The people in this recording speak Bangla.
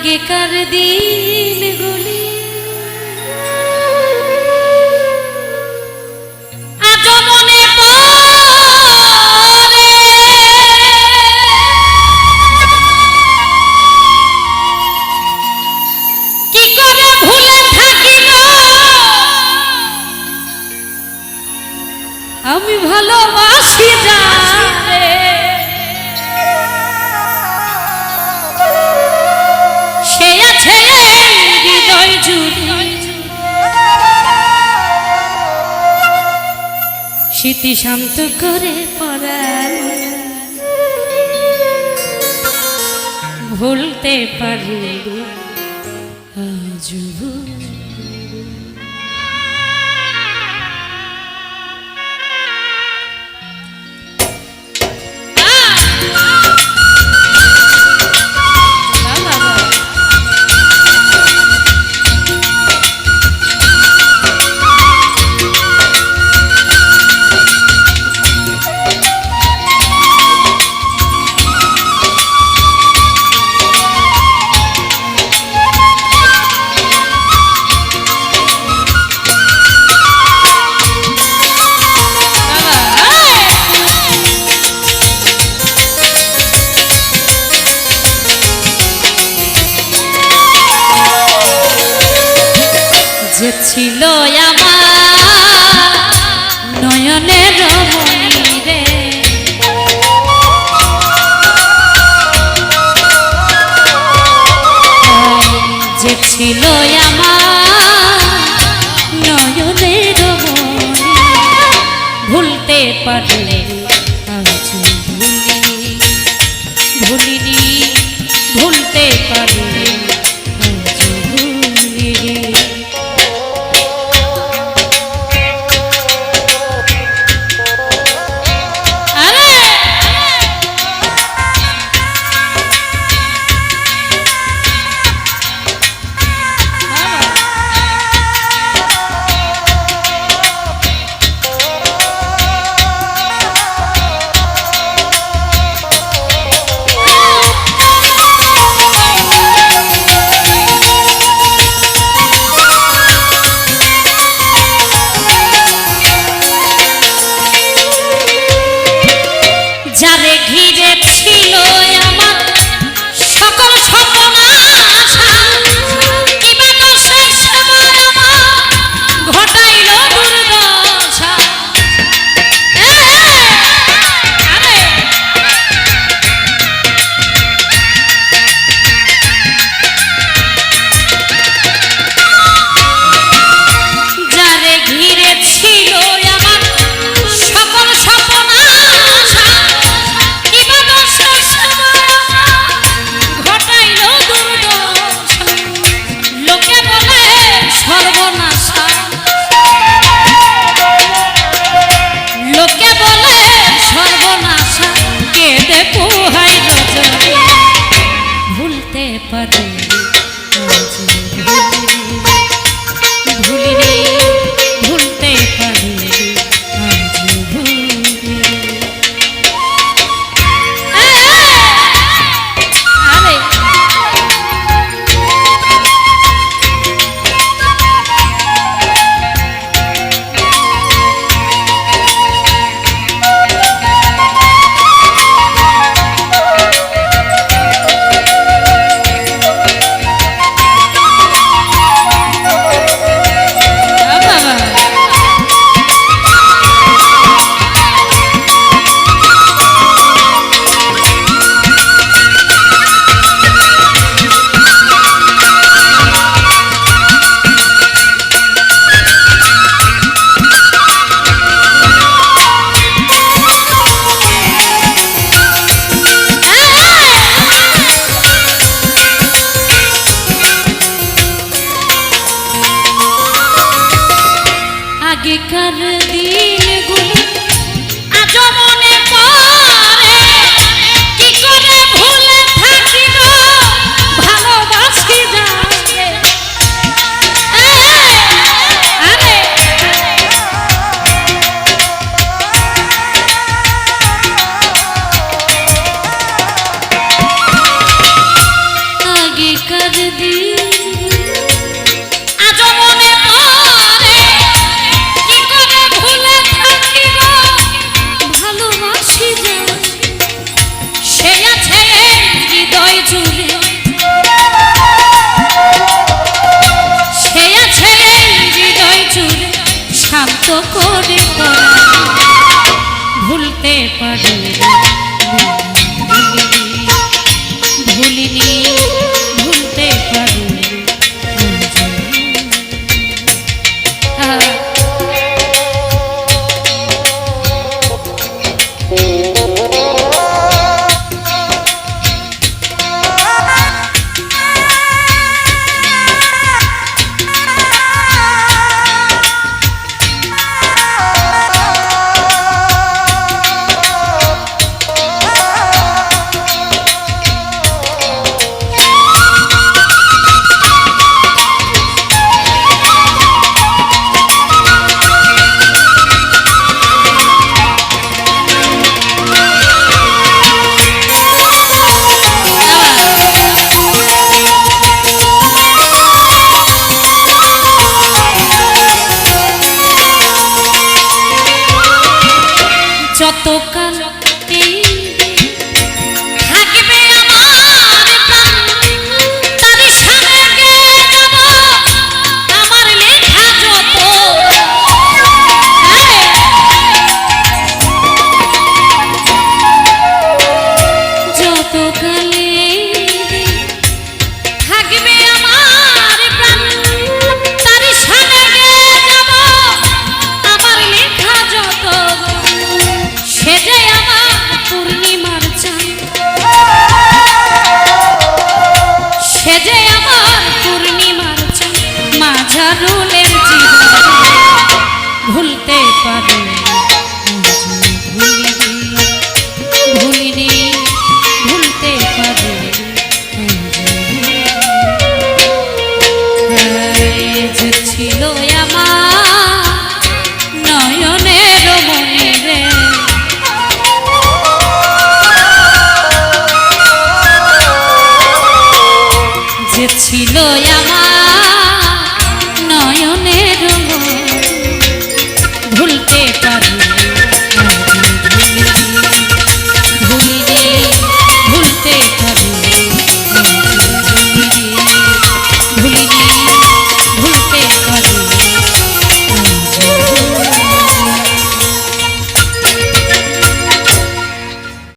আগেকার দিনগুলি আজ মনে করে আমি ভালোবাসি যারে জুড়ে স্মৃতি শান্ত করে পড়াল ভুলতে পারি ছিল আমার ভুলতে পারলে ভুলিনি ভুলিনি ভুলতে পারি ভুলতে পারি আজ ভুলিনি ভুলিনি ভুলতে পারি আগেকার দিনগুলো করে ভুলতে পারি যতকাল